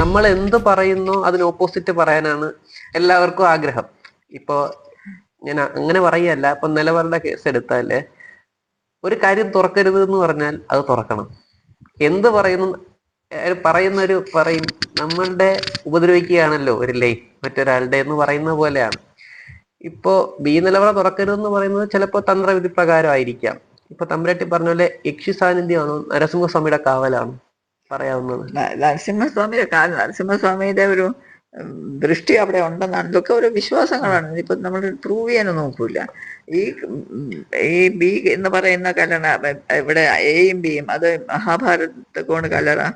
നമ്മൾ എന്ത് പറയുന്നു അതിന് ഓപ്പോസിറ്റ് പറയാനാണ് എല്ലാവർക്കും ആഗ്രഹം. ഇപ്പോ ഞാൻ അങ്ങനെ പറയല്ല ഇപ്പൊ നിലവറുടെ കേസ് എടുത്താലേ ഒരു കാര്യം തുറക്കരുത് എന്ന് പറഞ്ഞാൽ അത് തുറക്കണം. എന്ത് പറയുന്നു പറയുന്ന ഒരു പറയും നമ്മളുടെ ഉപദ്രവിക്കുകയാണല്ലോ ഒരു ലൈ മറ്റൊരാളുടെ എന്ന് പറയുന്ന പോലെയാണ്. ഇപ്പോ ബി നിലവറ തുറക്കരുതെന്ന് പറയുന്നത് ചിലപ്പോൾ തന്ത്രവിധി പ്രകാരമായിരിക്കാം ഇപ്പൊ തമ്പുരാട്ടി പറഞ്ഞ പോലെ യക്ഷി സാന്നിധ്യമാണോ നരസിംഹസ്വാമിയുടെ കാവലാണോ. പറയാവുന്നത്. നരസിംഹസ്വാമിയുടെ കാലം നരസിംഹസ്വാമിയുടെ ഒരു ദൃഷ്ടി അവിടെ ഉണ്ടെന്നാണ്. ഇതൊക്കെ ഓരോ വിശ്വാസങ്ങളാണ്. ഇപ്പൊ നമ്മൾ പ്രൂവ് ചെയ്യാനൊന്നും നോക്കൂല. ഈ ഈ ബി എന്ന് പറയുന്ന കല്ലറ ബ- ഇവിടെ എയും ബിയും അത് മഹാഭാരത കോണ് കല്ലറ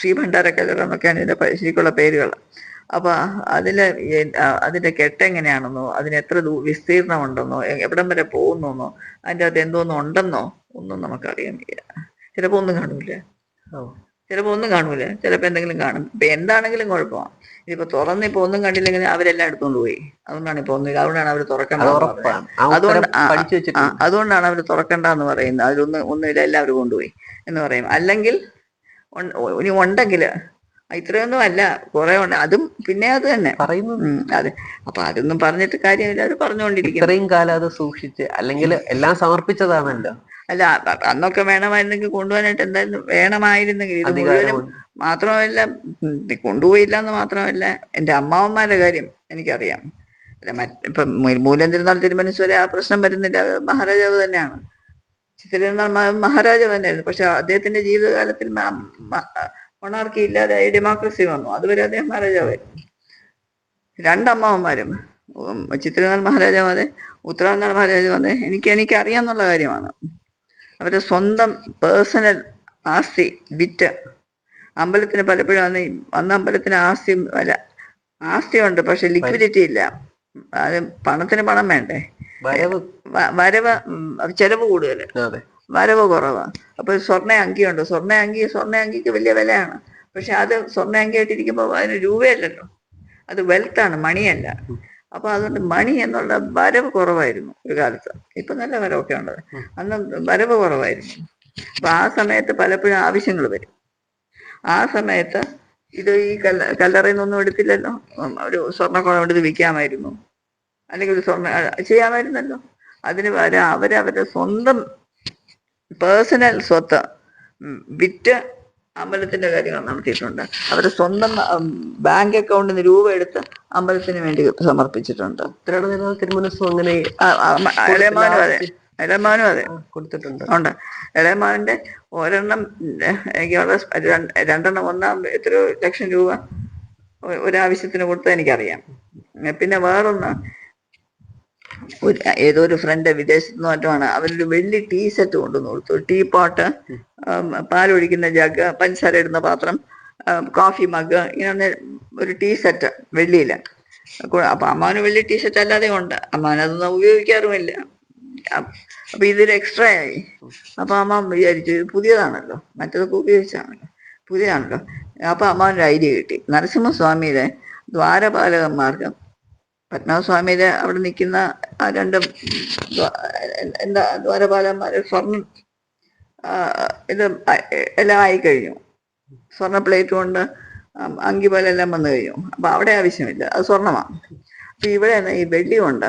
ശ്രീഭണ്ഡാര കല്ലറ എന്നൊക്കെയാണ് ഇതിന്റെ ശരിക്കുള്ള പേരുകൾ. അപ്പൊ അതിൽ അതിന്റെ കെട്ടെങ്ങനെയാണെന്നോ അതിന് എത്ര വിസ്തീർണം ഉണ്ടെന്നോ എവിടം വരെ പോകുന്നോന്നോ അതിന്റെ അകത്ത് എന്തോന്നും ഉണ്ടെന്നോ ഒന്നും നമുക്കറിയാൻ ചിലപ്പോ ഒന്നും കാണൂല. ചിലപ്പോ ഒന്നും കാണൂല. ചിലപ്പോ എന്തെങ്കിലും കാണും. ഇപ്പൊ എന്താണെങ്കിലും കുഴപ്പമാണ് ഇതിപ്പോ തുറന്ന് ഇപ്പൊ ഒന്നും കണ്ടില്ലെങ്കിൽ അവരെല്ലാം എടുത്തോണ്ട് പോയി. അതുകൊണ്ടാണ് ഇപ്പൊ ഒന്നും അതുകൊണ്ടാണ് അവർ തുറക്കേണ്ടത് അതുകൊണ്ട് അതുകൊണ്ടാണ് അവർ തുറക്കണ്ടെന്ന് പറയുന്നത്. അതിലൊന്നും ഒന്നുമില്ല എല്ലാവരും കൊണ്ടുപോയി എന്ന് പറയും. അല്ലെങ്കിൽ ഇനി ഉണ്ടെങ്കിൽ ഇത്രയൊന്നും അല്ല കുറെ ഉണ്ട്. അതും പിന്നെ അത് തന്നെ. പറയുന്നു അതെ. അപ്പൊ അതൊന്നും പറഞ്ഞിട്ട് കാര്യമില്ല. അവർ പറഞ്ഞുകൊണ്ടിരിക്കും ഇത്രയും കാലം അത് സൂക്ഷിച്ച് അല്ലെങ്കിൽ എല്ലാം സമർപ്പിച്ചതാണല്ലോ. അല്ല അന്നൊക്കെ വേണമായിരുന്നെങ്കിൽ കൊണ്ടുപോകാനായിട്ട് എന്തായാലും വേണമായിരുന്നെങ്കിൽ ഇത് മുഴുവനും മാത്രമല്ല കൊണ്ടുപോയില്ല എന്ന് മാത്രമല്ല എന്റെ അമ്മാവന്മാരുടെ കാര്യം എനിക്കറിയാം. അല്ല മറ്റ് ഇപ്പം മൂലം തിരുനാൾ തിരുമനസ്വരെ ആ പ്രശ്നം വരുന്നില്ല. മഹാരാജാവ് തന്നെയാണ്. തിരുനാൾ മഹാരാജാവ് തന്നെയായിരുന്നു. പക്ഷെ അദ്ദേഹത്തിന്റെ ജീവിതകാലത്തിൽ മൊണാർക്കി ഇല്ലാതെ ഡെമോക്രസി വന്നു. അതുവരെ അദ്ദേഹം മഹാരാജാവായിരുന്നു. രണ്ടമ്മാവന്മാരും ചിത്രനാൾ മഹാരാജാവ് അതെ ഉത്തരാനാൾ മഹാരാജാവ് അതെ എനിക്ക് എനിക്ക് അറിയാന്നുള്ള കാര്യമാണ്. അവരുടെ സ്വന്തം പേഴ്സണൽ ആസ്തി വിറ്റ്. അമ്പലത്തിന് പലപ്പോഴും അന്ന് അന്ന് അമ്പലത്തിന് ആസ്തി അല്ല ആസ്തിയുണ്ട് പക്ഷെ ലിക്വിഡിറ്റി ഇല്ല. അത് പണത്തിന് പണം വേണ്ടേ? വരവ്. വരവ് ചെലവ് കൂടുതൽ വരവ് കുറവ്. അപ്പൊ സ്വർണ അങ്കിയുണ്ട് സ്വർണ അങ്കി സ്വർണ അങ്കിക്ക് വലിയ വിലയാണ്. പക്ഷെ അത് സ്വർണ അങ്കിയായിട്ടിരിക്കുമ്പോൾ അതിന് രൂപയല്ലല്ലോ. അത് വെൽത്താണ് മണിയല്ല അപ്പൊ അതുകൊണ്ട് മണി എന്നുള്ള വരവ് കുറവായിരുന്നു ഒരു കാലത്ത്. ഇപ്പൊ നല്ല വരവൊക്കെ ഉണ്ട് അന്ന് വരവ് കുറവായിരുന്നു. അപ്പൊ ആ സമയത്ത് പലപ്പോഴും ആവശ്യങ്ങൾ വരും. ആ സമയത്ത് ഇത് ഈ കല്ല കല്ലറയിൽ നിന്നൊന്നും എടുത്തില്ലല്ലോ? ഒരു സ്വർണക്കുളം എടുത്ത് വിൽക്കാമായിരുന്നു. അല്ലെങ്കിൽ ഒരു സ്വർണ ചെയ്യാമായിരുന്നല്ലോ? അതിന് പകരം അവരവരുടെ സ്വന്തം പേഴ്സണൽ സ്വത്ത് വിറ്റ് അമ്പലത്തിന്റെ കാര്യങ്ങൾ നടത്തിയിട്ടുണ്ട് അവർ സ്വന്തം ബാങ്ക് അക്കൗണ്ടിൽ നിന്ന് രൂപ എടുത്ത് അമ്പലത്തിന് വേണ്ടി സമർപ്പിച്ചിട്ടുണ്ട്. തിരുമനസ്സും അങ്ങനെ ഇളയമാനും അതെ. ഇളയമാനും അതെ. കൊടുത്തിട്ടുണ്ട്. ഉണ്ട്. ഇളയമാവിന്റെ ഒരെണ്ണം എനിക്ക് വളരെ രണ്ടെണ്ണം. ഒന്നാം എത്രയോ ലക്ഷം രൂപ ഒരാവശ്യത്തിന് കൊടുത്തത് എനിക്കറിയാം. പിന്നെ വേറൊന്ന് ഒരു ഏതോ ഒരു ഫ്രണ്ട് വിദേശത്ത് നിന്ന് മറ്റുമാണ് അവരൊരു വെള്ളി ടീ സെറ്റ് കൊണ്ടുവന്ന് കൊടുത്തു. ടീ പോട്ട് പാലൊഴിക്കുന്ന ജഗ് പഞ്ചസാര ഇടുന്ന പാത്രം കോഫി മഗ് ഇങ്ങനെ ഒരു ടീ സെറ്റ് വെള്ളിയിൽ. അപ്പൊ അമ്മാവന് വെള്ളി ടീ സെറ്റ് അല്ലാതെ ഉണ്ട്. അമ്മാവൻ അതൊന്നും ഉപയോഗിക്കാറുമില്ല. അപ്പൊ ഇതൊരു എക്സ്ട്രാ ആയി. അപ്പൊ അമ്മ വിചാരിച്ചു ഇത് പുതിയതാണല്ലോ. മറ്റതൊക്കെ ഉപയോഗിച്ചാണല്ലോ പുതിയതാണല്ലോ. അപ്പൊ അമ്മാവന്റെ ഐഡിയ കിട്ടി. നരസിംഹസ്വാമിയുടെ ദ്വാരപാലകന്മാർക്ക് പത്മനാഭസ്വാമിയുടെ അവിടെ നിൽക്കുന്ന ആ രണ്ട് എന്താ ദ്വാരപാലന്മാര് സ്വർണം ഇത് എല്ലാം ആയി കഴിഞ്ഞു. സ്വർണ പ്ലേറ്റ് കൊണ്ട് അങ്കി പോലെ എല്ലാം വന്നു കഴിഞ്ഞു. അപ്പൊ അവിടെ ആവശ്യമില്ല. അത് സ്വർണമാണ്. അപ്പൊ ഇവിടെ ഈ വെള്ളി കൊണ്ട്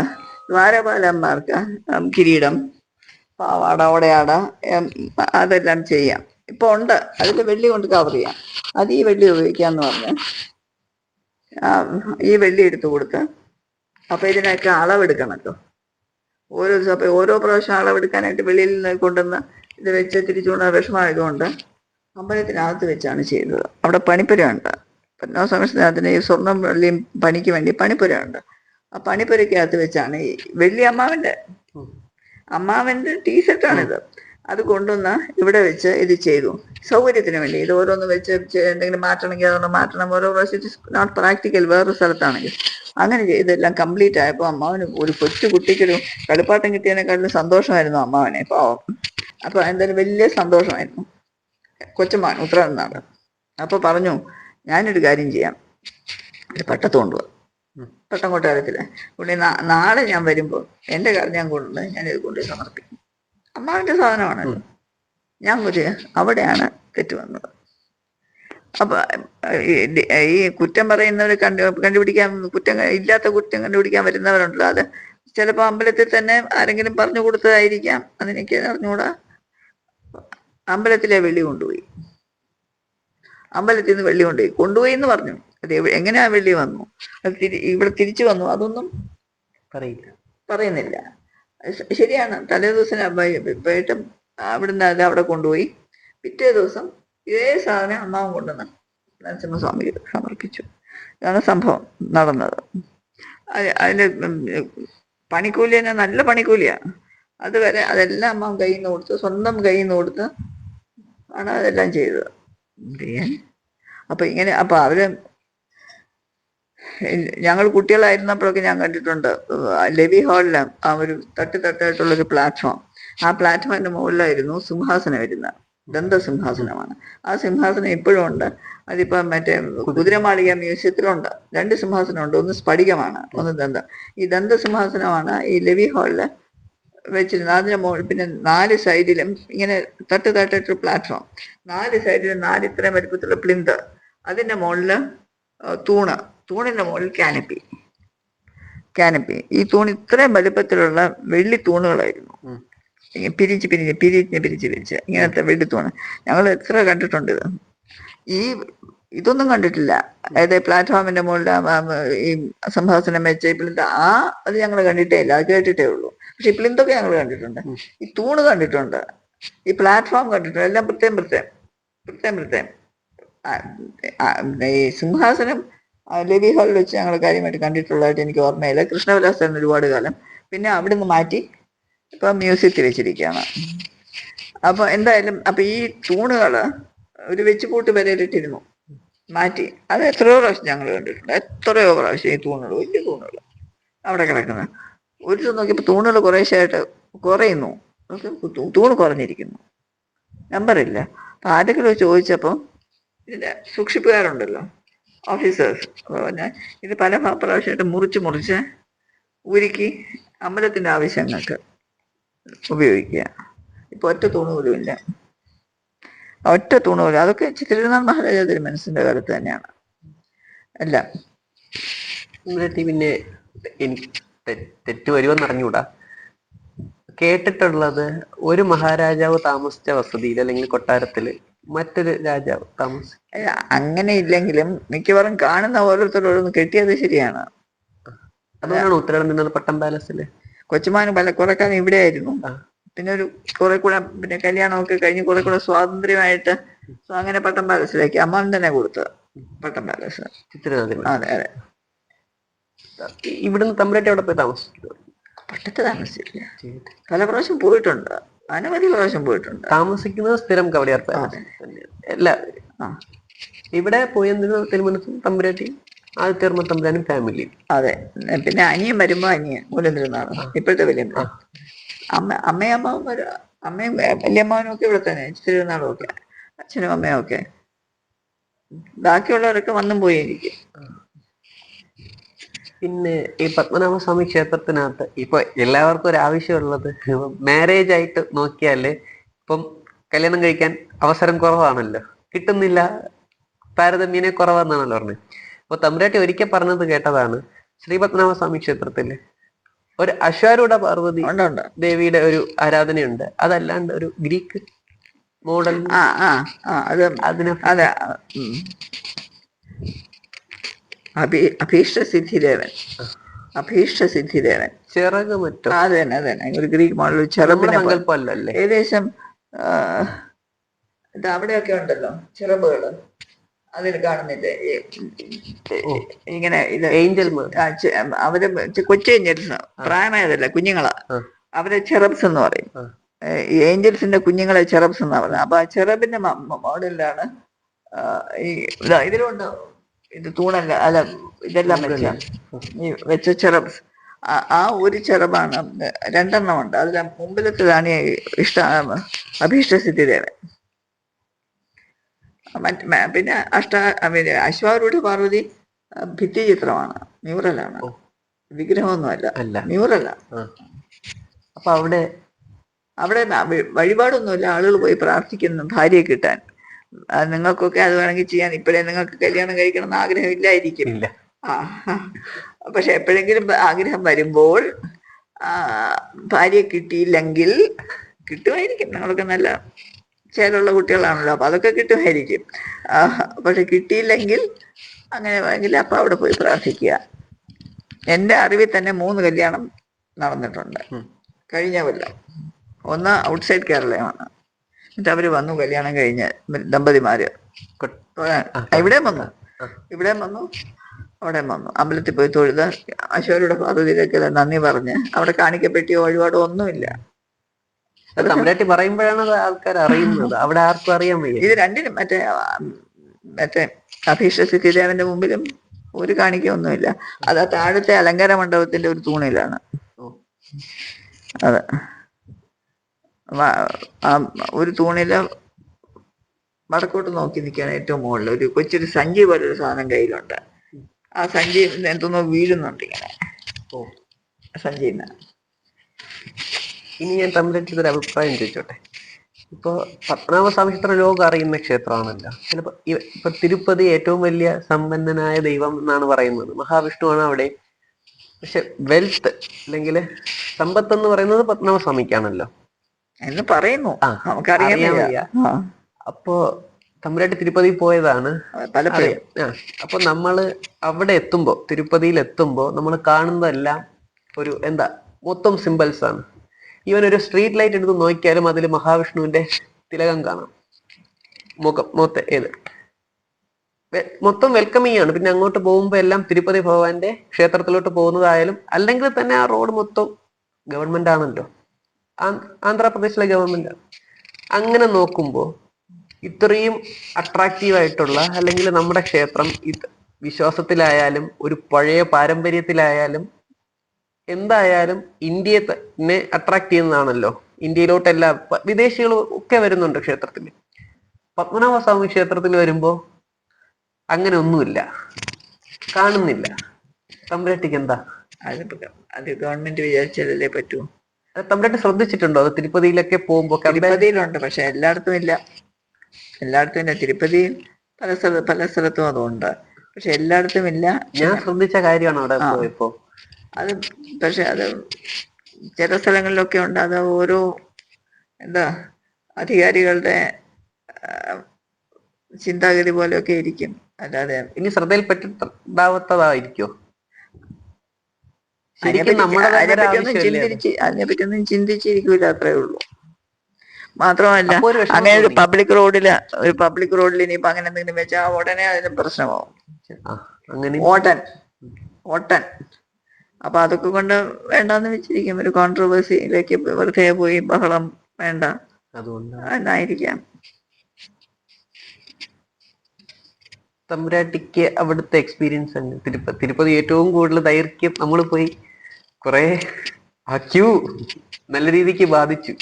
ദ്വാരപാലന്മാർക്ക് കിരീടം പാവാട ഓടയാട അതെല്ലാം ചെയ്യാം. ഇപ്പൊ ഉണ്ട്. അതിൽ വെള്ളി കൊണ്ട് കവർ ചെയ്യാം. അത് ഈ വെള്ളി ഉപയോഗിക്കാന്ന് പറഞ്ഞ് ഈ വെള്ളി എടുത്തു കൊടുത്ത് അപ്പൊ ഇതിനൊക്കെ അളവെടുക്കണമല്ലോ ഓരോ ദിവസം അപ്പൊ ഓരോ പ്രാവശ്യം അളവെടുക്കാനായിട്ട് വെളിയിൽ നിന്ന് കൊണ്ടുവന്ന് ഇത് വെച്ച് തിരിച്ചു കൊണ്ട വിഷമായതുകൊണ്ട് അമ്പലത്തിനകത്ത് വെച്ചാണ് ചെയ്തത്. അവിടെ പണിപ്പുരയുണ്ട്. പത്മനാഭസ്വാമി ഈ സ്വർണം വെള്ളിയും പണിക്ക് വേണ്ടി പണിപ്പുരയുണ്ട്. ആ പണിപ്പുരയ്ക്കകത്ത് വെച്ചാണ് ഈ വെള്ളി അമ്മാവന്റെ. അമ്മാവന്റെ ടീഷർട്ടാണിത്. അത് കൊണ്ടുവന്ന് ഇവിടെ വെച്ച് ഇത് ചെയ്തു. സൗകര്യത്തിന് വേണ്ടി ഇത് ഓരോന്ന് വെച്ച് എന്തെങ്കിലും മാറ്റണമെങ്കിൽ അതൊന്ന് മാറ്റണം. ഓരോ പ്രാവശ്യം നോട്ട് പ്രാക്ടിക്കൽ വേറൊരു സ്ഥലത്താണെങ്കിൽ. അങ്ങനെ ഇതെല്ലാം കംപ്ലീറ്റ് ആയപ്പോൾ അമ്മാവന് ഒരു കൊച്ചു കുട്ടിക്കൊരു കളിപ്പാട്ടം കിട്ടിയതിനെക്കാട്ടിലും സന്തോഷമായിരുന്നു അമ്മാവനെ. പാവം അപ്പോൾ എന്തായാലും വലിയ സന്തോഷമായിരുന്നു. കൊച്ചമ്മാൻ ഉത്തരവാദിനാണ് അപ്പോൾ പറഞ്ഞു ഞാനൊരു കാര്യം ചെയ്യാം. ഒരു പട്ടത്ത് കൊണ്ടുപോകാം. പട്ടം കൊട്ടാരത്തിൽ. ഉള്ളി നാളെ ഞാൻ വരുമ്പോൾ എന്റെ കാര്യം ഞാൻ കൊണ്ടുവന്ന് ഞാനിത് കൊണ്ടുപോയി സമർപ്പിക്കും. അമ്മാവിന്റെ സാധനമാണല്ലോ ഞാൻ ഒരു അവിടെയാണ് തെറ്റ് വന്നത്. അപ്പൊ ഈ കുറ്റം പറയുന്നവർ കണ്ടു കണ്ടുപിടിക്കാൻ കുറ്റം ഇല്ലാത്ത കുറ്റം കണ്ടുപിടിക്കാൻ വരുന്നവരുണ്ടല്ലോ. അത് ചിലപ്പോൾ അമ്പലത്തിൽ തന്നെ ആരെങ്കിലും പറഞ്ഞു കൊടുത്തതായിരിക്കാം. അതെനിക്ക് അറിഞ്ഞുകൂടാ അമ്പലത്തിലെ വെള്ളി കൊണ്ടുപോയി. അമ്പലത്തിൽ നിന്ന് വെള്ളി കൊണ്ടുപോയി. കൊണ്ടുപോയി എന്ന് പറഞ്ഞു. അത് എങ്ങനെയാ വെള്ളി വന്നു? അത് തിരി ഇവിടെ തിരിച്ചു വന്നു. അതൊന്നും പറയില്ല. പറയുന്നില്ല. ശരിയാണ്. തലേ ദിവസം പോയിട്ട് അവിടുന്ന് അത് അവിടെ കൊണ്ടുപോയി. പിറ്റേ ദിവസം ഇതേ സാധനം അമ്മാവൻ കൊണ്ടുവന്ന് നരസിംഹസ്വാമിക്ക് സമർപ്പിച്ചു. ഇതാണ് സംഭവം നടന്നത്. അത് അതിന് ഉം പണിക്കൂലി തന്നെ നല്ല പണിക്കൂലിയാണ് അതുവരെ അതെല്ലാം അമ്മാവൻ കയ്യിൽ നിന്ന് കൊടുത്ത്. സ്വന്തം കയ്യിൽ നിന്ന് കൊടുത്ത് ആണ് അതെല്ലാം ചെയ്തത്. അപ്പൊ ഇങ്ങനെ അപ്പൊ അവർ ഞങ്ങൾ കുട്ടികളായിരുന്നപ്പോഴൊക്കെ ഞാൻ കണ്ടിട്ടുണ്ട് ലെവി ഹാളിൽ ആ ഒരു തട്ടി തട്ടായിട്ടുള്ള ഒരു പ്ലാറ്റ്ഫോം ആ പ്ലാറ്റ്ഫോമിന്റെ മുകളിലായിരുന്നു സിംഹാസനം വരുന്നത്. ദന്തസിംഹാസനമാണ് ആ സിംഹാസനം ഇപ്പോഴും ഉണ്ട്. അതിപ്പോ മറ്റേ കുതിരമാളിക മ്യൂസിയത്തിലുണ്ട്. രണ്ട് സിംഹാസനമുണ്ട്. ഒന്ന് സ്ഫടികമാണ് ഒന്ന് ദന്തം. ഈ ദന്തസിംഹാസനമാണ് ഈ ലെവി ഹാളിൽ വെച്ചിരുന്നത്. അതിന്റെ മുകളിൽ പിന്നെ നാല് സൈഡിലും ഇങ്ങനെ തട്ട് തട്ടിട്ടൊരു പ്ലാറ്റ്ഫോം നാല് സൈഡിലും നാല് ഇത്രയും വലിപ്പത്തിലുള്ള പ്ലിന്ത് അതിന്റെ മുകളിൽ ആ, തൂണ്. തൂണിന്റെ മുകളിൽ കാനപ്പി. കാനപ്പി. ഈ തൂൺ ഇത്രയും വലിപ്പത്തിലുള്ള വെള്ളി തൂണുകളായിരുന്നു. പിരിച്ച് പിരിച്ച് പിരിച്ച് പിരിച്ച് പിരിച്ച് ഇങ്ങനത്തെ വെള്ളി തൂണ്. ഞങ്ങൾ എത്ര കണ്ടിട്ടുണ്ട് ഇത്. ഈ ഇതൊന്നും കണ്ടിട്ടില്ല. അതായത് പ്ലാറ്റ്ഫോമിന്റെ മുകളിൽ ഈ സംഭാഷണം വെച്ച ഇപ്പിളിന്ത ആ അത് ഞങ്ങൾ കണ്ടിട്ടേ ഇല്ല. അത് കേട്ടിട്ടേ ഉള്ളൂ. പക്ഷെ ഇപ്പിളിന്തൊക്കെ ഞങ്ങൾ കണ്ടിട്ടുണ്ട്. ഈ തൂണ് കണ്ടിട്ടുണ്ട്. ഈ പ്ലാറ്റ്ഫോം കണ്ടിട്ടുണ്ട്. എല്ലാം പ്രത്യേകം പ്രത്യേകം. പ്രത്യേകം പ്രത്യേകം. ഈ സിംഹാസനം ലെവി ഹാളിൽ വെച്ച് ഞങ്ങൾ കാര്യമായിട്ട് കണ്ടിട്ടുള്ളതായിട്ട് എനിക്ക് ഓർമ്മയില്ല. കൃഷ്ണവിലാസ് എന്ന് ഒരുപാട് കാലം. പിന്നെ അവിടുന്ന് മാറ്റി ഇപ്പൊ മ്യൂസിയത്തിൽ വെച്ചിരിക്കുകയാണ്. അപ്പൊ എന്തായാലും അപ്പൊ ഈ തൂണുകൾ ഒരു വെച്ചുപൂട്ട് വരയിലിട്ടിരുന്നു മാറ്റി. അത് എത്രയോ പ്രാവശ്യം ഞങ്ങൾ കണ്ടിട്ടുണ്ട്. എത്രയോ പ്രാവശ്യം ഈ തൂണുകൾ വലിയ തൂണുകൾ അവിടെ കിടക്കുന്നത് ഒരു ദിവസം നോക്കിയപ്പോൾ തൂണുകൾ കുറേശ്ശായിട്ട് കുറയുന്നു. തൂണ് കുറഞ്ഞിരിക്കുന്നു. നമ്പറില്ല. അപ്പൊ ആരെങ്കിലും ചോദിച്ചപ്പോൾ ഇതിന്റെ സൂക്ഷിപ്പുകാരുണ്ടല്ലോ. ഓഫീസേഴ്സ്. ഞാൻ ഇത് പല പ്രാവശ്യമായിട്ട് മുറിച്ച് മുറിച്ച് ഉരുക്കി അമ്പലത്തിന്റെ ആവശ്യങ്ങൾക്ക് ഉപയോഗിക്കുക. ഇപ്പൊ ഒറ്റ തൂണ് പോലുമില്ല ഒറ്റ തൂണ് പോലും. അതൊക്കെ തിരുനാൾ മഹാരാജാതിരി തിരുമനസിന്റെ കാലത്ത് തന്നെയാണ്. അല്ല പിന്നെ എനിക്ക് തെറ്റ് വരുമെന്ന് അറിഞ്ഞൂടാ കേട്ടിട്ടുള്ളത് ഒരു മഹാരാജാവ് താമസിച്ച വസതിയിൽ അല്ലെങ്കിൽ കൊട്ടാരത്തിൽ മറ്റൊരു രാജാവ് താമസിക്കും അങ്ങനെ ഇല്ലെങ്കിലും മിക്കവാറും കാണുന്ന ഓരോരുത്തരോടൊന്ന് കെട്ടിയത് ശരിയാണ്. അതുകൊണ്ടാണ് ഉത്തരം നിന്നത് പട്ടം പാലസിൽ. കൊച്ചുമാനും പല കുറെ കാലം ഇവിടെ ആയിരുന്നു പിന്നെ ഒരു കുറെ കൂടെ പിന്നെ കല്യാണമൊക്കെ കഴിഞ്ഞ് കുറെ കൂടെ സ്വാതന്ത്ര്യമായിട്ട് അങ്ങനെ പട്ടം പാലസിലേക്ക് അമ്മാവൻ തന്നെ കൊടുത്തത് പട്ടം പാലസ്. അതെ അതെ. ഇവിടുന്ന് തമ്പുരാട്ടി അവിടെ പോയി താമസിക്കുന്നു പട്ടത്ത് താമസിച്ചില്ല. പല പ്രാവശ്യം പോയിട്ടുണ്ട്. അനവധി പ്രാവശ്യം പോയിട്ടുണ്ട്. താമസിക്കുന്നത് സ്ഥിരം കവടിയാർ അല്ല ഇവിടെ പോയെന്തിന് തിരുമനസും തമ്പുരാട്ടി? ആദിത്യർമ്മ തമ്പുരാനും ഫാമിലിയും അതെ. പിന്നെ അനിയൻ വരുമ്പോ അനിയൻ മൂലം തിരുനാളും ഇപ്പോഴത്തെ വലിയ അമ്മ അമ്മയും അമ്മാവും വരും അമ്മയും വലിയമ്മാവനും ഒക്കെ ഇവിടെ തന്നെ തിരുനാളും ഒക്കെ അച്ഛനും അമ്മയും ഒക്കെ. ബാക്കിയുള്ളവരൊക്കെ വന്നും പോയിരിക്കും പിന്നെ ഈ പത്മനാഭസ്വാമി ക്ഷേത്രത്തിനകത്ത് ഇപ്പൊ എല്ലാവർക്കും ഒരു ആവശ്യമുള്ളത്. മാരേജ് ആയിട്ട് നോക്കിയാൽ ഇപ്പം കല്യാണം കഴിക്കാൻ അവസരം കുറവാണല്ലോ. കിട്ടുന്നില്ല. താരതമ്യനെ കുറവാന്നാണല്ലോ പറഞ്ഞത് അപ്പൊ തമ്പുരാട്ടി ഒരിക്കൽ പറഞ്ഞത് കേട്ടതാണ്. ശ്രീ പത്മനാഭസ്വാമി ക്ഷേത്രത്തിൽ ഒരു അശ്വാരൂഢ പാർവതി ദേവിയുടെ ഒരു ആരാധനയുണ്ട്. അതല്ലാണ്ട് ഒരു ഗ്രീക്ക് മോഡൽ അതിനെ. അഭി അഭീഷ്ടസിദ്ധിദേവൻ അഭീഷ്ട സിദ്ധിദേവൻ. ചിറക് മറ്റോ ആ, അത് തന്നെ അത് തന്നെ ഒരു ഗ്രീക്ക് മോഡൽ ചെറുപ്പിനെ ഏകദേശം ഇത് അവിടെയൊക്കെ ഉണ്ടല്ലോ ചെറുമ്പുകൾ അതിൽ കാണുന്നില്ലേ. ഇങ്ങനെ ഇത് ഏഞ്ചൽ അവർ കൊച്ചു ഏഞ്ചൽസ്. പ്രായമായതല്ല കുഞ്ഞുങ്ങളാ. അവരെ ചെറബ്സ് എന്ന് പറയും. ഏഞ്ചൽസിന്റെ കുഞ്ഞുങ്ങളെ ചെറബ്സ് എന്നാ പറയുന്നത്. അപ്പൊ ആ ചെറബിന്റെ മോഡലിലാണ് ഇതിലുണ്ട് ഇത് തൂണല്ല അല്ല ഇതെല്ലാം വെച്ച. ഈ വെച്ച ചെറബ്സ് ആ ഒരു ചെറബാണ് രണ്ടെണ്ണം ഉണ്ട് അതിൽ മുമ്പിലത്തെ റാണി ഇഷ്ട അഭീഷ്ടസിദ്ധിദേവൻ മറ്റ് പിന്നെ അഷ്ട പിന്നെ അശ്വാരൂഢ പാർവതി ഭിത്തി ചിത്രമാണ്. മ്യൂറലാണ്. വിഗ്രഹമൊന്നുമല്ല. അല്ല. മ്യൂറല്ല. അപ്പൊ അവിടെ അവിടെ വഴിപാടൊന്നുമില്ല. ആളുകൾ പോയി പ്രാർത്ഥിക്കുന്നു. ഭാര്യയെ കിട്ടാൻ. അത് നിങ്ങൾക്കൊക്കെ അത് വേണമെങ്കിൽ ചെയ്യാൻ ഇപ്പോഴേ നിങ്ങൾക്ക് കല്യാണം കഴിക്കണം എന്ന് ആഗ്രഹം ഇല്ലായിരിക്കും ആ പക്ഷെ എപ്പോഴെങ്കിലും ആഗ്രഹം വരുമ്പോൾ ഭാര്യ ഭാര്യയെ കിട്ടിയില്ലെങ്കിൽ കിട്ടുമായിരിക്കും. നിങ്ങളൊക്കെ നല്ല ചേലുള്ള കുട്ടികളാണല്ലോ. അപ്പൊ അതൊക്കെ കിട്ടുമായിരിക്കും. പക്ഷെ കിട്ടിയില്ലെങ്കിൽ അങ്ങനെ വേണമെങ്കിൽ അപ്പൊ അവിടെ പോയി പ്രാർത്ഥിക്കുക. എന്റെ അറിവിൽ തന്നെ മൂന്ന് കല്യാണം നടന്നിട്ടുണ്ട്. കഴിഞ്ഞ കൊല്ലം. ഒന്ന് ഔട്ട്സൈഡ് കേരളമാണ്. എന്നിട്ട് അവർ വന്നു കല്യാണം കഴിഞ്ഞ ദമ്പതിമാര്. ഇവിടെയും ഇവിടെ വന്നു ഇവിടെയും ഇവിടെ വന്നു അവിടെ വന്നു. അമ്പലത്തിൽ പോയി തൊഴുത് അശോകരുടെ പാർവതിയിലേക്ക് നന്ദി പറഞ്ഞ് അവിടെ കാണിക്കപ്പെട്ടിയോ വഴിപാടോ ഒന്നുമില്ല. തമ്പുരാട്ടി പറയുമ്പോഴാണ് ആൾക്കാർ അറിയുന്നത്. അവിടെ ആർക്കും അറിയാൻ വയ്യ. ഇത് രണ്ടിനും മറ്റേ മറ്റേ അഭീഷ്ട സിദ്ധിദേവന്റെ മുമ്പിലും ഒരു കാണിക്കൊന്നുമില്ല അത് ആ താഴത്തെ അലങ്കാര മണ്ഡപത്തിന്റെ ഒരു തൂണിലാണ്. അതെ. ഒരു തൂണിൽ വടക്കോട്ട് നോക്കി നിൽക്കുകയാണ് ഏറ്റവും മുകളിൽ ഒരു കൊച്ചൊരു സഞ്ചി പോലെ ഒരു സാധനം കയ്യിലുണ്ട്. ആ സഞ്ചി എന്തോന്നോ വീഴുന്നുണ്ട് ഇങ്ങനെ. ഓ. സഞ്ചിയിൽ ഇനി ഞാൻ തമ്മിൽ ഒരു അഭിപ്രായം ചോദിച്ചോട്ടെ. ഇപ്പൊ പത്മനാഭസ്വാമി ക്ഷേത്രം ലോകം അറിയുന്ന ക്ഷേത്രമാണല്ലോ. ചിലപ്പോ ഇപ്പൊ തിരുപ്പതി ഏറ്റവും വലിയ സമ്പന്നനായ ദൈവം എന്നാണ് പറയുന്നത്. മഹാവിഷ്ണുവാണ് അവിടെ. പക്ഷെ വെൽത്ത് അല്ലെങ്കിൽ സമ്പത്ത് എന്ന് പറയുന്നത് പത്മനാഭസ്വാമിക്കാണല്ലോ. എന്ന് പറയുന്നു. നമുക്കറിയാം നമുക്കറിയാൻ അപ്പോ തമ്പുരാട്ടി തിരുപ്പതി പോയതാണ്. പലപ്പോഴും. അപ്പൊ നമ്മൾ അവിടെ എത്തുമ്പോ തിരുപ്പതിയിൽ എത്തുമ്പോ നമ്മൾ കാണുന്നതെല്ലാം ഒരു എന്താ മൊത്തം സിമ്പിൾസ് ആണ്. ഈവൻ ഒരു സ്ട്രീറ്റ് ലൈറ്റ് എടുത്ത് നോക്കിയാലും അതിൽ മഹാവിഷ്ണുവിന്റെ തിലകം കാണാം. മുഖം മൊത്തം ഏത്? മൊത്തം വെൽക്കമിങ് ആണ്. പിന്നെ അങ്ങോട്ട് പോകുമ്പോ എല്ലാം തിരുപ്പതി ഭഗവാന്റെ ക്ഷേത്രത്തിലോട്ട് പോകുന്നതായാലും അല്ലെങ്കിൽ തന്നെ ആ റോഡ് മൊത്തം ഗവൺമെന്റ് ആണല്ലോ. ആന്ധ്രാപ്രദേശിലെ ഗവൺമെന്റ് അങ്ങനെ നോക്കുമ്പോ ഇത്രയും അട്രാക്റ്റീവ് ആയിട്ടുള്ള അല്ലെങ്കിൽ നമ്മുടെ ക്ഷേത്രം വിശ്വാസത്തിലായാലും ഒരു പഴയ പാരമ്പര്യത്തിലായാലും എന്തായാലും ഇന്ത്യയെ തന്നെ അട്രാക്ട് ചെയ്യുന്നതാണല്ലോ. ഇന്ത്യയിലോട്ട് എല്ലാ വിദേശികൾ ഒക്കെ വരുന്നുണ്ട് ക്ഷേത്രത്തിൽ പത്മനാഭസ്വാമി ക്ഷേത്രത്തിൽ വരുമ്പോ അങ്ങനെ ഒന്നുമില്ല. കാണുന്നില്ല. സംരക്ഷിക്കെന്താ അത് ഗവൺമെന്റ് വിചാരിച്ചാലല്ലേ പറ്റൂ. തമ്പുരാട്ടി ശ്രദ്ധിച്ചിട്ടുണ്ടോ? അത് തിരുപ്പതിയിലൊക്കെ പോകുമ്പോ തിരുപ്പതിയിലുണ്ട് പക്ഷെ എല്ലായിടത്തും ഇല്ല. എല്ലായിടത്തും ഇല്ല. തിരുപ്പതിയിൽ പല സ്ഥല പല സ്ഥലത്തും അതുണ്ട്. പക്ഷെ എല്ലായിടത്തും ഇല്ല. ഞാൻ ശ്രദ്ധിച്ച കാര്യമാണ് അവിടെ ഇപ്പോ പോയപ്പോ. അത് പക്ഷെ അത് ചില സ്ഥലങ്ങളിലൊക്കെ ഉണ്ട്. അത് ഓരോ എന്താ അധികാരികളുടെ ചിന്താഗതി പോലെയൊക്കെ ഇരിക്കും. അല്ലാതെ ഇനി ശ്രദ്ധയിൽപ്പെട്ടിട്ടുണ്ടാവാത്തതായിരിക്കോ ശരിക്കും നമ്മുടെ തന്നെ ഒരു അതിനെപ്പറ്റി ഒന്നും ആവശ്യമല്ലേ ചിന്തിച്ച് അതിനെപ്പറ്റി ഒന്നും ചിന്തിച്ചിരിക്കൂല അത്രേ ഉള്ളൂ. മാത്രമല്ല അങ്ങനെ ഒരു പബ്ലിക് റോഡിൽ ഒരു പബ്ലിക് റോഡിൽ ഇനിയിപ്പോ അങ്ങനെ എന്തെങ്കിലും വെച്ചാൽ ഉടനെ അതിന് പ്രശ്നമാവും. ഓട്ടൻ. ഓട്ടൻ. അപ്പൊ അതൊക്കെ കൊണ്ട് വേണ്ടെന്ന് വെച്ചിരിക്കും. ഒരു കോൺട്രവേഴ്സിയിലേക്ക് വെറുതെ പോയി ബഹളം വേണ്ട. എന്നായിരിക്കാം. തമ്പുരാട്ടിക്ക് അവിടുത്തെ എക്സ്പീരിയൻസ് തിരുപ്പതി ഏറ്റവും കൂടുതൽ ദൈർഘ്യം നമ്മൾ പോയി കുറെ ആ ക്യൂ നല്ല രീതിക്ക് ബാധിച്ചു.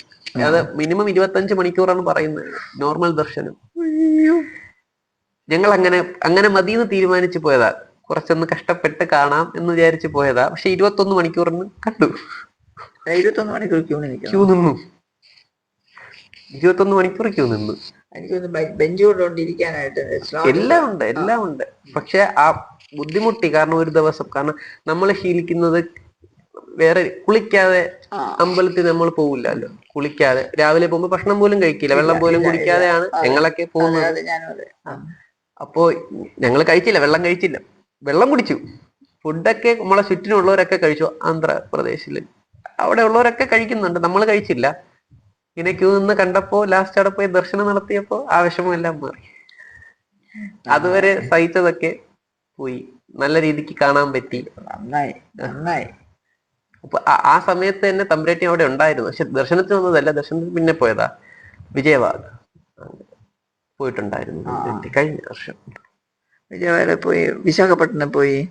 അത് മിനിമം ഇരുപത്തഞ്ച് മണിക്കൂറാണ് പറയുന്നത്. നോർമൽ ദർശനം. ഞങ്ങൾ അങ്ങനെ അങ്ങനെ മതി എന്ന് തീരുമാനിച്ചു പോയതാ. കുറച്ചൊന്ന് കഷ്ടപ്പെട്ട് കാണാം എന്ന് വിചാരിച്ചു പോയതാ. പക്ഷെ ഇരുപത്തൊന്ന് മണിക്കൂറിന് കണ്ടു. ഇരുപത്തൊന്ന് മണിക്കൂർ ക്യൂ ക്യൂ നിന്നു. ഇരുപത്തൊന്ന് മണിക്കൂർ ക്യൂ നിന്നു. എനിക്ക് ബെഞ്ച് എല്ലാം ഉണ്ട് എല്ലാം ഉണ്ട്. പക്ഷെ ആ ബുദ്ധിമുട്ടി കാരണം ഒരു ദിവസം. കാരണം നമ്മൾ ശീലിക്കുന്നത് വേറെ കുളിക്കാതെ അമ്പലത്തിൽ നമ്മൾ പോവില്ലല്ലോ. കുളിക്കാതെ. രാവിലെ പോകുമ്പോ ഭക്ഷണം പോലും കഴിക്കില്ല. വെള്ളം പോലും കുടിക്കാതെയാണ്. ഞങ്ങളൊക്കെ പോകുന്നത്. അപ്പോ ഞങ്ങൾ കഴിച്ചില്ല വെള്ളം കഴിച്ചില്ല. വെള്ളം കുടിച്ചു. ഫുഡൊക്കെ നമ്മളെ ചുറ്റിനുള്ളവരൊക്കെ കഴിച്ചു. ആന്ധ്രാപ്രദേശിൽ അവിടെ ഉള്ളവരൊക്കെ കഴിക്കുന്നുണ്ട്. നമ്മൾ കഴിച്ചില്ല. ഇങ്ങനെ ക്യൂ നിന്ന് കണ്ടപ്പോ ലാസ്റ്റ് അവിടെ പോയി ദർശനം നടത്തിയപ്പോ ആ വിഷമമെല്ലാം മാറി. അതുവരെ സഹിച്ചതൊക്കെ പോയി. നല്ല രീതിക്ക് കാണാൻ പറ്റി. നന്നായി നന്നായി. അപ്പൊ ആ- സമയത്ത് തന്നെ തമ്പുരാട്ടി അവിടെ ഉണ്ടായിരുന്നു. പക്ഷെ ദർശനത്തിന് വന്നതല്ല ദർശനത്തിന് പിന്നെ പോയതാ. വിജയവാഗ്. പോയിട്ടുണ്ടായിരുന്നു. കഴിഞ്ഞ വർഷം. വിജയവാഡ പോയി വിശാഖപട്ടണം പോയി.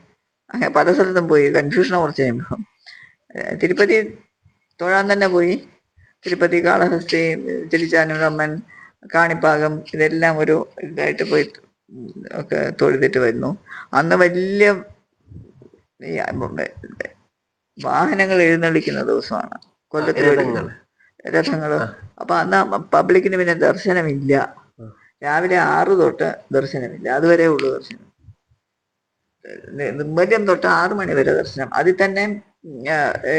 അങ്ങനെ പല സ്ഥലത്തും പോയി. കൺഫ്യൂഷൻ കുറച്ച് കഴിയുമ്പോൾ തിരുപ്പതി തൊഴാൻ തന്നെ പോയി. തിരുപ്പതി കാളഹസ്തി ചിരിച്ചാനുരമ്മൻ കാണിപ്പാകം ഇതെല്ലാം ഒരു ഇതായിട്ട് പോയി ഒക്കെ തൊഴുതിട്ട് വരുന്നു. അന്ന് വലിയ വാഹനങ്ങൾ എഴുന്നള്ളിക്കുന്ന ദിവസമാണ്. കൊല്ലത്തിൽ രഥങ്ങൾ. രഥങ്ങൾ. അപ്പൊ അന്ന് പബ്ലിക്കിന് പിന്നെ ദർശനമില്ല. രാവിലെ ആറ് തൊട്ട് ദർശനമില്ല. അതുവരെ ഉള്ളു ദർശനം. നിർബന്ധം നിർമ്മല്യം തൊട്ട് ആറ് മണി വരെ ദർശനം. അതിൽ തന്നെ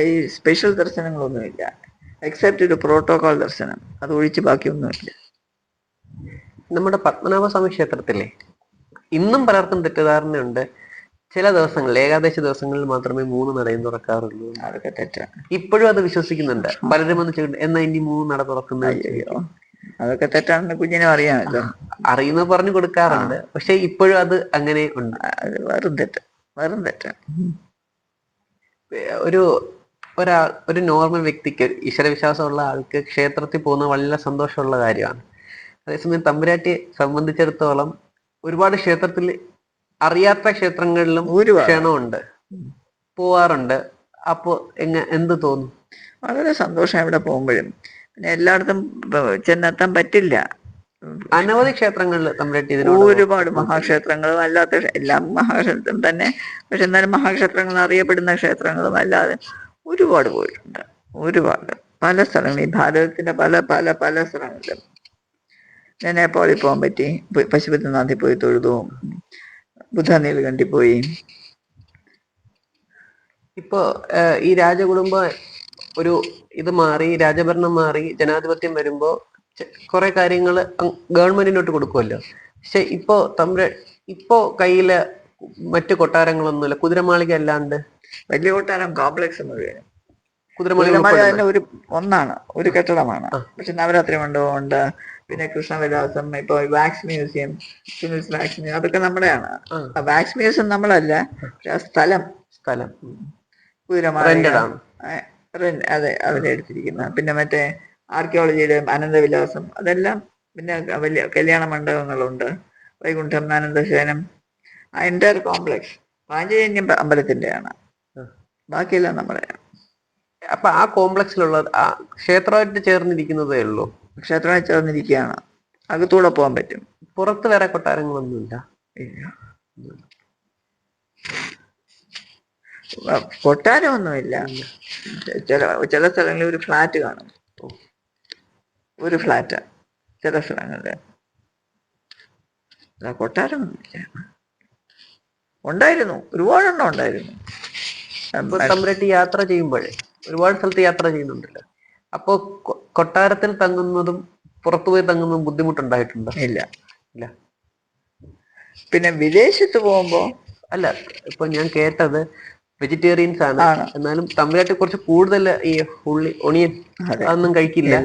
ഈ സ്പെഷ്യൽ ദർശനങ്ങളൊന്നുമില്ല. എക്സെപ്റ്റ് ഒരു പ്രോട്ടോകോൾ ദർശനം. അത് ഒഴിച്ച് ബാക്കിയൊന്നുമില്ല. നമ്മുടെ പത്മനാഭസ്വാമി ക്ഷേത്രത്തിലെ ഇന്നും പലർക്കും തെറ്റിദ്ധാരണയുണ്ട്. ചില ദിവസങ്ങളിൽ ഏകാദശി ദിവസങ്ങളിൽ മാത്രമേ മൂന്ന് നടയും തുറക്കാറുള്ളൂ. അതൊക്കെ തെറ്റാണ്. ഇപ്പോഴും അത് വിശ്വസിക്കുന്നുണ്ട്. പലരും വന്ന് ചോദിക്കും എന്നാ ഇനി മൂന്ന് നട തുറക്കുന്നത് അതൊക്കെ തെറ്റാണെന്ന് കുഞ്ഞിനെ അറിയാമല്ലോ അറിയുന്നത് പറഞ്ഞു കൊടുക്കാറുണ്ട്. പക്ഷെ ഇപ്പോഴും അത് അങ്ങനെ ഉണ്ട്. വെറും തെറ്റ് വെറും തെറ്റാണ്. ഒരു ഒരാ ഒരു നോർമൽ വ്യക്തിക്ക് ഈശ്വരവിശ്വാസമുള്ള ആൾക്ക് ക്ഷേത്രത്തിൽ പോകുന്നത് വളരെ സന്തോഷമുള്ള കാര്യമാണ്. അതേസമയം തമ്പുരാട്ടിയെ സംബന്ധിച്ചിടത്തോളം ഒരുപാട് ക്ഷേത്രത്തിൽ അറിയാത്ത ക്ഷേത്രങ്ങളിലും ഒരു ക്ഷണമുണ്ട് പോവാറുണ്ട്. അപ്പോ എങ്ങ എന്ത് തോന്നും? വളരെ സന്തോഷം അവിടെ പോകുമ്പോഴും. പിന്നെ എല്ലായിടത്തും ചെന്നെത്താൻ പറ്റില്ല. അനവധി ക്ഷേത്രങ്ങളിൽ ഇതിനോട് ഒരുപാട് മഹാക്ഷേത്രങ്ങളും അല്ലാത്ത എല്ലാ മഹാക്ഷേത്രം തന്നെ. പക്ഷെ എന്നാലും മഹാക്ഷേത്രങ്ങൾ അറിയപ്പെടുന്ന ക്ഷേത്രങ്ങളും അല്ലാതെ ഒരുപാട് പോയിട്ടുണ്ട്. ഒരുപാട്. പല സ്ഥലങ്ങളിൽ ഈ ഭാരതത്തിന്റെ പല പല പല സ്ഥലങ്ങളിലും. ഞാൻ നേപ്പാളിൽ പോകാൻ പറ്റി. പശുപതിനാഥിൽ പോയി തൊഴുതു. ബുദ്ധ നീലകണ്ഠിൽ പോയി ഇപ്പോ ഈ രാജകുടുംബ ഒരു ഇത് മാറി രാജഭരണം മാറി ജനാധിപത്യം വരുമ്പോ കുറെ കാര്യങ്ങൾ ഗവൺമെന്റിനോട്ട് കൊടുക്കുമല്ലോ പക്ഷെ ഇപ്പോ തമ്പ്ര ഇപ്പോ കയ്യിൽ മറ്റു കൊട്ടാരങ്ങളൊന്നുമില്ല. കുതിരമാളിക അല്ലാണ്ട്. വലിയ കൊട്ടാരം കോംപ്ലക്സ് മുഴുവൻ കുതിരമാളിക തന്നെ ഒരു ഒന്നാണ് ഒരു കെട്ടിടമാണ്. പക്ഷെ നവരാത്രി മണ്ഡപമുണ്ട്. പിന്നെ കൃഷ്ണവിലാസം ഇപ്പൊ വാക്സ് മ്യൂസിയം ചിൽസ് വാക്സ് മ്യൂസിയം അതൊക്കെ നമ്മുടെയാണ്. വാക്സ് മ്യൂസിയം നമ്മളല്ല സ്ഥലം. സ്ഥലം. അതെ അവരെ എടുത്തിരിക്കുന്ന പിന്നെ മറ്റേ ആർക്കിയോളജിയുടെ അനന്തവിലാസം അതെല്ലാം പിന്നെ വലിയ കല്യാണ മണ്ഡപങ്ങളുണ്ട്. വൈകുണ്ഠം അനന്തശേനം ആ എന്റയർ കോംപ്ലക്സ് പാഞ്ചജന്യം അമ്പലത്തിന്റെയാണ് ആ. ബാക്കിയെല്ലാം നമ്മുടെ അപ്പൊ ആ കോംപ്ലക്സിലുള്ള ആ ക്ഷേത്രമായിട്ട് ചേർന്നിരിക്കുന്നതേ ഉള്ളൂ? ക്ഷേത്രമായി ചേർന്നിരിക്കുകയാണ് അകത്തൂടെ പോകാൻ പറ്റും. പുറത്ത് വേറെ കൊട്ടാരങ്ങളൊന്നുമില്ല ഇല്ല. കൊട്ടാരമൊന്നുമില്ല. ചില ചില സ്ഥലങ്ങളിൽ ഒരു ഫ്ലാറ്റ് കാണും. ഒരു ഫ്ലാറ്റ്. ചില സ്ഥലങ്ങളിൽ. കൊട്ടാരമൊന്നുമില്ല. ഉണ്ടായിരുന്നു. ഒരുപാടെണ്ണം ഉണ്ടായിരുന്നു. തമ്പുരാട്ടി യാത്ര ചെയ്യുമ്പോഴേ ഒരുപാട് സ്ഥലത്ത് യാത്ര ചെയ്യുന്നുണ്ടല്ലോ. അപ്പോ കൊട്ടാരത്തിൽ തങ്ങുന്നതും പുറത്തുപോയി തങ്ങുന്നതും ബുദ്ധിമുട്ടുണ്ടായിട്ടുണ്ടോ? ഇല്ല. ഇല്ല. പിന്നെ വിദേശത്ത് പോകുമ്പോ അല്ല ഇപ്പൊ ഞാൻ കേട്ടത് വെജിറ്റേറിയൻസ് ആണ്. എന്നാലും തമിഴ്നാട്ടിൽ കുറച്ച് കൂടുതൽ ഈ ഉള്ളി ഒണിയൻ അതൊന്നും കഴിക്കില്ല.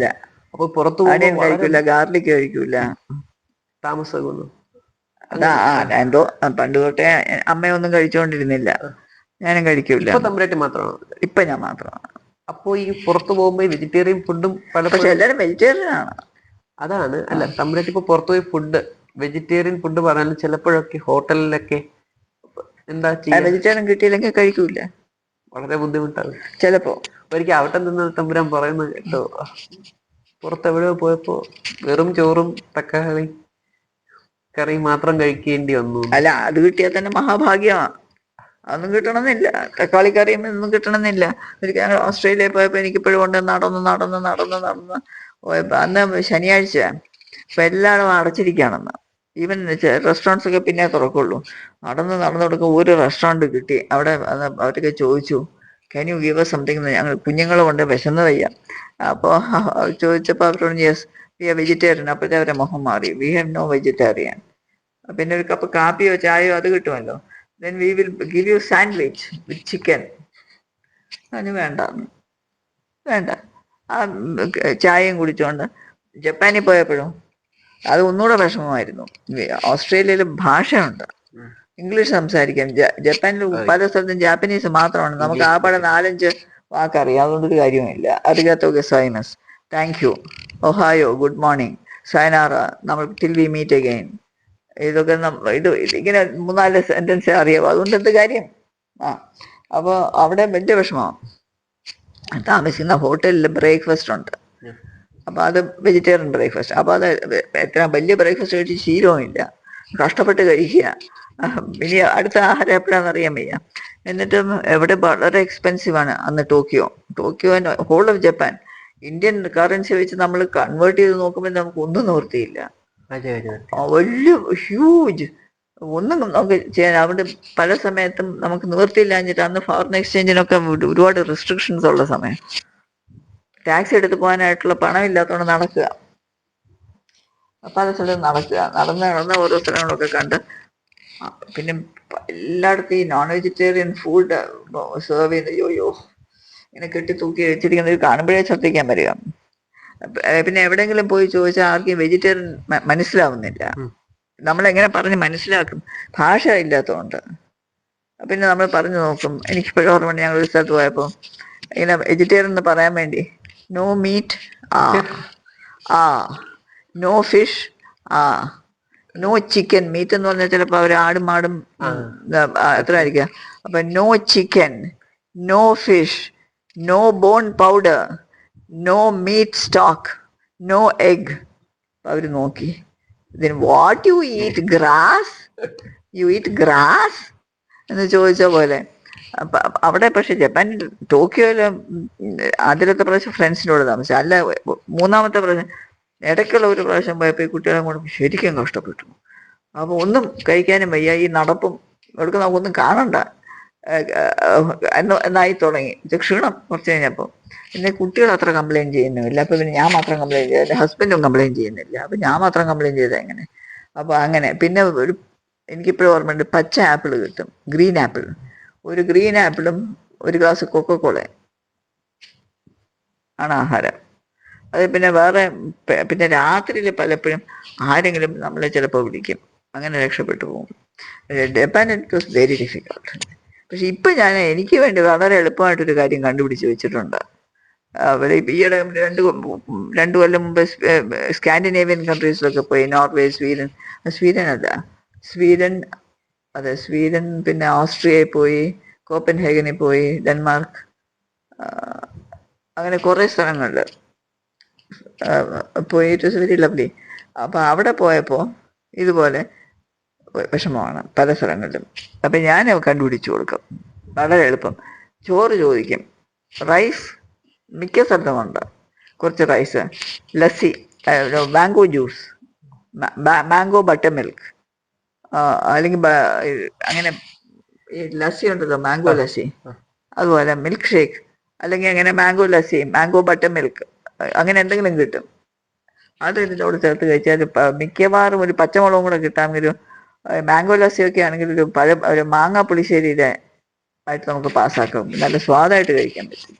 അപ്പൊ പുറത്തു കഴിക്കില്ല ഗാർലിക് കഴിക്കൂല താമസമാകുന്നു. അതാ ആ, എന്തോ പണ്ട് തൊട്ടേ അമ്മയൊന്നും കഴിച്ചുകൊണ്ടിരുന്നില്ല ഞാനും കഴിക്കൂല. ഇപ്പൊ തമ്പുരാട്ടി മാത്രമാണ്? ഇപ്പൊ ഞാൻ മാത്രമാണ്. അപ്പോ ഈ പുറത്തു പോകുമ്പോ വെജിറ്റേറിയൻ ഫുഡും പലപ്പോഴും വെജിറ്റേറിയൻ ആണ്. അതാണ്. അല്ല തമ്പുരാട്ടി ഇപ്പൊ പുറത്തുപോയി ഫുഡ് വെജിറ്റേറിയൻ ഫുഡ് പറഞ്ഞാലും ചിലപ്പോഴൊക്കെ ഹോട്ടലിലൊക്കെ എന്താ ചെയ്യാ? വെജിറ്റേറിയൻ കിട്ടിയില്ലെങ്കിൽ കഴിക്കൂല. വളരെ ബുദ്ധിമുട്ടാണ്. ചിലപ്പോ. ഒരിക്കൽ അവിടെ നിന്ന് തമ്പുരാൻ പറയുന്നത് കേട്ടോ. പുറത്തെവിടെയോ പോയപ്പോ വെറും ചോറും തക്കാളി കറി മാത്രം കഴിക്കേണ്ടി വന്നു. അല്ല അത് കിട്ടിയാൽ തന്നെ മഹാഭാഗ്യമാ. അതൊന്നും കിട്ടണമെന്നില്ല. തക്കാളി കറിയും ഒന്നും കിട്ടണമെന്നില്ല. ഒരിക്കൽ ഞങ്ങൾ ഓസ്ട്രേലിയയിൽ പോയപ്പോൾ എനിക്ക് ഉണ്ട്. നടന്ന് നടന്ന് നടന്ന് നടന്ന് പോയപ്പോ അന്ന് ശനിയാഴ്ച അപ്പം എല്ലായിടവും അടച്ചിരിക്കുകയാണെന്ന്. ഈവൻ റെസ്റ്റോറന്റ്സ് ഒക്കെ പിന്നെ തുറക്കുള്ളൂ. നടന്ന് നടന്നു കൊടുക്കുമ്പോൾ ഒരു റെസ്റ്റോറന്റ് കിട്ടി. അവിടെ അവരൊക്കെ ചോദിച്ചു ക്യാൻ യു ഗീവ് സംതിങ് ഞങ്ങൾ കുഞ്ഞുങ്ങൾ കൊണ്ട് വിശന്ന് വയ്യ. അപ്പോൾ ചോദിച്ചപ്പോൾ അവരോട് യെസ് വി ആ വെജിറ്റേറിയൻ അപ്പോഴത്തെ അവരെ മുഖം മാറി. വി ഹാവ് നോ വെജിറ്റേറിയൻ പിന്നെ ഒരു കപ്പ് കാപ്പിയോ ചായയോ അത് കിട്ടുമല്ലോ. Then we will give you sandwich with chicken അതിന് വേണ്ട. വേണ്ട. ആ ചായയും കുടിച്ചുകൊണ്ട് ജപ്പാനിൽ പോയപ്പോഴും അത് ഒന്നുകൂടെ വിഷമമായിരുന്നു. ഓസ്ട്രേലിയയിൽ ഭാഷയുണ്ട്. ഇംഗ്ലീഷ് സംസാരിക്കാം ജപ്പാനിൽ പല സ്ഥലത്തും ജാപ്പനീസ് മാത്രമാണ്. നമുക്ക് ആ പടം നാലഞ്ച് വാക്കറിയാം. അതുകൊണ്ടൊരു കാര്യമില്ല അറിയാത്തോ ഗസൈമസ് താങ്ക് യു ഒഹായോ ഗുഡ് മോർണിംഗ് സൈനാറ നമ്മൾ ടിൽ വി മീറ്റ് അഗൈൻ ഇതൊക്കെ ഇത് ഇങ്ങനെ മൂന്നാൽ സെന്റൻസ് അറിയാം അതുകൊണ്ട് എന്ത് കാര്യം? ആ അപ്പോൾ അവിടെ വലിയ വിഷമമാണ് താമസിക്കുന്ന ഹോട്ടലിൽ ബ്രേക്ക്ഫാസ്റ്റ് ഉണ്ട്. അപ്പോൾ അപ്പൊ അത് വെജിറ്റേറിയൻ ബ്രേക്ക്ഫാസ്റ്റ് അപ്പോൾ അത് എത്ര വലിയ ബ്രേക്ക്ഫാസ്റ്റ് കഴിച്ച് ശീലവും ഇല്ല കഷ്ടപ്പെട്ട് കഴിക്കുക. ഇനി അടുത്ത ആഹാരം എപ്പോഴാണെന്ന് അറിയാൻ വയ്യ. എന്നിട്ടും എവിടെ വളരെ എക്സ്പെൻസീവാണ് ആണ് അന്ന് Tokyo. Tokyo whole of Japan Indian currency വെച്ച് നമ്മൾ കൺവേർട്ട് ചെയ്ത് നോക്കുമ്പോൾ നമുക്ക് ഒന്നും നിവൃത്തിയില്ല. വലിയ ഹ്യൂജ് ഒന്നും നമുക്ക് ചെയ്യാൻ അവിടെ പല സമയത്തും നമുക്ക് നിവൃത്തിയില്ലാഞ്ഞിട്ട് അന്ന് ഫോറിൻ എക്സ്ചേഞ്ചിനൊക്കെ ഒരുപാട് റെസ്ട്രിക്ഷൻസ് ഉള്ള സമയം. ടാക്സി എടുത്ത് പോകാനായിട്ടുള്ള പണം ഇല്ലാത്തതുകൊണ്ട് നടക്കുക പല സ്ഥലത്തും നടക്കുക. നടന്ന് നടന്ന ഓരോ സ്ഥലങ്ങളൊക്കെ കണ്ട്. പിന്നെ എല്ലായിടത്തും ഈ നോൺ വെജിറ്റേറിയൻ ഫുഡ് സെർവ് ചെയ്യുന്ന യോയോ ഇങ്ങനെ കെട്ടി തൂക്കി വെച്ചിരിക്കുന്നത് കാണുമ്പോഴേ ശ്രദ്ധിക്കാൻ വരിക പിന്നെ എവിടെങ്കിലും പോയി ചോദിച്ചാൽ ആർക്കും വെജിറ്റേറിയൻ മനസ്സിലാവുന്നില്ല. നമ്മൾ നമ്മളെങ്ങനെ പറഞ്ഞ് മനസ്സിലാക്കും? ഭാഷ ഇല്ലാത്തതുകൊണ്ട് പിന്നെ നമ്മൾ പറഞ്ഞു നോക്കും. എനിക്കിപ്പോഴും ഓർമ്മയുണ്ട് ഞങ്ങൾ ഒരു സ്ഥലത്ത് പോയപ്പോൾ ഇങ്ങനെ വെജിറ്റേറിയൻ എന്ന് പറയാൻ വേണ്ടി. നോ മീറ്റ് ആ. ആ. നോ ഫിഷ് ആ. നോ ചിക്കൻ മീറ്റ് എന്ന് പറഞ്ഞാൽ ചിലപ്പോൾ അവർ ആടും മാടും എത്ര ആയിരിക്കുക അപ്പൊ no chicken no fish no bone powder no meat stock no egg അവർ നോക്കി. Then what you eat grass you eat grass എന്ന് ചോദിച്ച പോലെ. അവിടെ പക്ഷെ ജപ്പാൻ ടോക്കിയോയിൽ ആദ്യത്തെ പ്രാവശ്യം ഫ്രണ്ട്സിനോട് താമസിച്ചു. അല്ല മൂന്നാമത്തെ പ്രാവശ്യം ഇടയ്ക്കുള്ള ഒരു പ്രാവശ്യം പോയപ്പോൾ ഈ കുട്ടികളെ കൊണ്ട് ശരിക്കും കഷ്ടപ്പെട്ടു. അപ്പൊ ഒന്നും കഴിക്കാനും വയ്യ. ഈ നടപ്പും എടുക്ക നമുക്കൊന്നും കാണണ്ട. എന്നായി തുടങ്ങി. ക്ഷീണം കുറച്ച് കഴിഞ്ഞപ്പോൾ പിന്നെ കുട്ടികൾ അത്ര കംപ്ലൈന്റ് ചെയ്യുന്നില്ല. അപ്പൊ പിന്നെ ഞാൻ മാത്രം കംപ്ലൈന്റ് ചെയ്തു എന്റെ ഹസ്ബൻഡും കംപ്ലൈന്റ് ചെയ്യുന്നില്ല. അപ്പോൾ ഞാൻ മാത്രം കംപ്ലൈന്റ് ചെയ്താൽ എങ്ങനെ? അപ്പോൾ അങ്ങനെ. പിന്നെ ഒരു എനിക്കിപ്പോഴും ഓർമ്മയുണ്ട് പച്ച ആപ്പിൾ കിട്ടും. Green apple. ഒരു ഗ്രീൻ ആപ്പിളും ഒരു ഗ്ലാസ് കൊക്കക്കോളയും ആണ് ആഹാരം. അത് പിന്നെ വേറെ പിന്നെ രാത്രിയിൽ പലപ്പോഴും ആരെങ്കിലും നമ്മളെ ചിലപ്പോൾ വിളിക്കും. അങ്ങനെ രക്ഷപ്പെട്ടു പോകും. Japan it was very difficult പക്ഷെ ഇപ്പൊ ഞാൻ എനിക്ക് വേണ്ടി വളരെ എളുപ്പമായിട്ടൊരു കാര്യം കണ്ടുപിടിച്ച് വെച്ചിട്ടുണ്ട്. ഇപ്പൊ ഈയിടെ രണ്ട് രണ്ട് കൊല്ലം മുമ്പ് സ്കാൻഡിനേവിയൻ കൺട്രീസിലൊക്കെ പോയി. നോർവേ സ്വീഡൻ സ്വീഡൻ അല്ല സ്വീഡൻ അതെ സ്വീഡൻ പിന്നെ ഓസ്ട്രിയയിൽ പോയി കോപ്പൻഹേഗനിൽ പോയി ഡെൻമാർക്ക് അങ്ങനെ കുറേ സ്ഥലങ്ങളിൽ പോയി. ഇറ്റ് വെരി ലവ്ലി അപ്പോൾ അവിടെ പോയപ്പോൾ ഇതുപോലെ വിഷമമാണ്. പല സ്ഥലങ്ങളിലും. അപ്പൊ ഞാൻ കണ്ടുപിടിച്ചു കൊടുക്കും. വളരെ എളുപ്പം. ചോറ് ചോദിക്കും. റൈസ് മിക്ക സ്ഥലത്തുമുണ്ട് കുറച്ച് rice. Lassi mango juice. Mango buttermilk. അല്ലെങ്കിൽ അങ്ങനെ ഈ ലസ്സി ഉണ്ടല്ലോ മാംഗോ ലസ്സി. അതുപോലെ മിൽക്ക് ഷേക്ക്. അല്ലെങ്കിൽ അങ്ങനെ mango lassi mango buttermilk. അങ്ങനെ എന്തെങ്കിലും കിട്ടും. അത് ഇതിന്റെ കൂടെ ചേർത്ത് കഴിച്ചാൽ മിക്കവാറും ഒരു പച്ചമുളകും കൂടെ കിട്ടാമെങ്കിൽ ഒരു മാംഗോ ലസ്സിയൊക്കെ ആണെങ്കിൽ ഒരു പഴം ഒരു മാങ്ങ പുളിശ്ശേരിയുടെ ആയിട്ട് നമുക്ക് പാസ്സാക്കാം. നല്ല സ്വാദായിട്ട് കഴിക്കാൻ പറ്റും.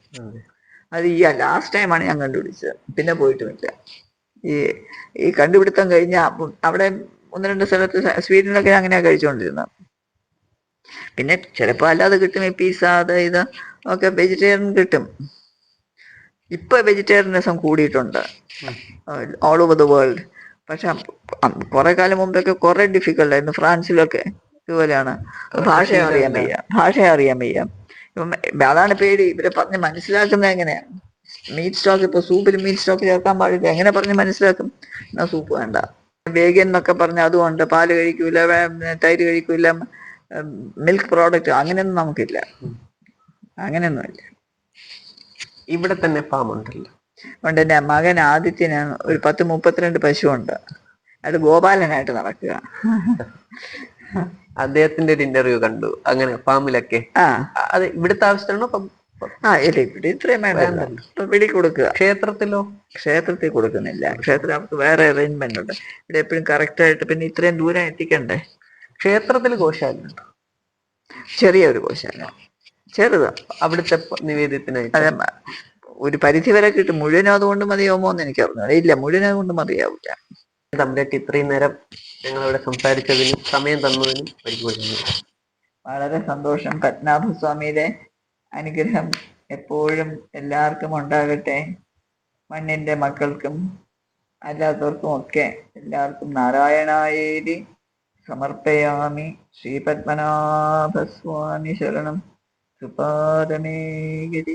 അത്. ഈ ലാസ്റ്റ് ടൈമാണ് ഞാൻ കണ്ടുപിടിച്ചത്. പിന്നെ പോയിട്ടുമില്ല. ഈ ഈ കണ്ടുപിടുത്തം കഴിഞ്ഞ അവിടെ ഒന്ന് രണ്ട് സ്ഥലത്ത് സ്വീഡനിലൊക്കെ അങ്ങനെയാ കഴിച്ചുകൊണ്ടിരുന്നത് പിന്നെ ചിലപ്പോൾ അല്ലാതെ കിട്ടും. ഈ പിസ്സ അത് ഇത് ഒക്കെ വെജിറ്റേറിയൻ കിട്ടും. ഇപ്പൊ വെജിറ്റേറിയനിസം കൂടിയിട്ടുണ്ട്. ഓൾ ഓവർ ദ വേൾഡ് പക്ഷെ കുറെ കാലം മുമ്പൊക്കെ കുറെ ഡിഫിക്കൽട്ട് ആയിരുന്നു ഫ്രാൻസിലൊക്കെ ഇതുപോലെയാണ്. ഭാഷ അറിയാൻ വയ്യ. ഭാഷ അറിയാൻ വയ്യ. ഇപ്പം അതാണ് പേടി. ഇവരെ പറഞ്ഞ് മനസ്സിലാക്കുന്നത് എങ്ങനെയാ? മീറ്റ് സ്റ്റോക്ക് ഇപ്പൊ സൂപ്പിൽ മീറ്റ് സ്റ്റോക്ക് ചേർക്കാൻ പാടില്ല. എങ്ങനെ പറഞ്ഞ് മനസ്സിലാക്കും? എന്നാ സൂപ്പ് വേണ്ട. വേഗൻ എന്നൊക്കെ പറഞ്ഞ അതുകൊണ്ട് പാൽ കഴിക്കൂല തൈര് കഴിക്കൂല മിൽക്ക് പ്രോഡക്റ്റ് അങ്ങനെയൊന്നും നമുക്കില്ല. അങ്ങനെയൊന്നുമില്ല ഇവിടെ തന്നെ ഫാം ഉണ്ടല്ലോ. അതുകൊണ്ട് എന്റെ മകൻ ആദിത്യന് ഒരു പത്ത് മുപ്പത്തിരണ്ട് പശുവുണ്ട് അത് ഗോപാലനായിട്ട് നടക്കുക. അദ്ദേഹത്തിന്റെ ഒരു ഇന്റർവ്യൂ കണ്ടു. അങ്ങനെ ഫാമിലൊക്കെ. അതെ ഇവിടുത്തെ ആവശ്യമാണോ ആ ഇല്ല ഇവിടെ ഇത്രയും പിടി കൊടുക്കുക ക്ഷേത്രത്തിലോ? ക്ഷേത്രത്തിൽ കൊടുക്കുന്നില്ല. ക്ഷേത്രത്തിൽ അവർക്ക് വേറെ അറേഞ്ച്മെന്റ് ഉണ്ട്. ഇവിടെ എപ്പോഴും കറക്റ്റ് ആയിട്ട് പിന്നെ ഇത്രയും ദൂരം എത്തിക്കണ്ടേ? ക്ഷേത്രത്തിൽ ഗോശാല ചെറിയൊരു ഒരു കോശാല ചെറുതാ. അവിടുത്തെ നിവേദ്യത്തിന് അതെ ഒരു പരിധി വരെ കിട്ടും. മുഴുവനും അതുകൊണ്ട് മതിയാവുമോ എന്ന് എനിക്ക് അറിഞ്ഞു ഇല്ല മുഴുവനും അതുകൊണ്ട് മതിയാവില്ല. തമ്പുരാട്ടി ഇത്രയും നേരം ഞങ്ങളിവിടെ സംസാരിച്ചതിനും സമയം തന്നതിനും പരിപാടി വളരെ സന്തോഷം പത്മനാഭസ്വാമിയുടെ അനുഗ്രഹം എപ്പോഴും എല്ലാവർക്കും ഉണ്ടാകട്ടെ. മണ്ണിന്റെ മക്കൾക്കും അല്ലാത്തവർക്കും ഒക്കെ എല്ലാവർക്കും നാരായണായേരി സമർപ്പയാമി. ശ്രീ പത്മനാഭസ്വാമി ശരണം. സുപാദമേ ഗതി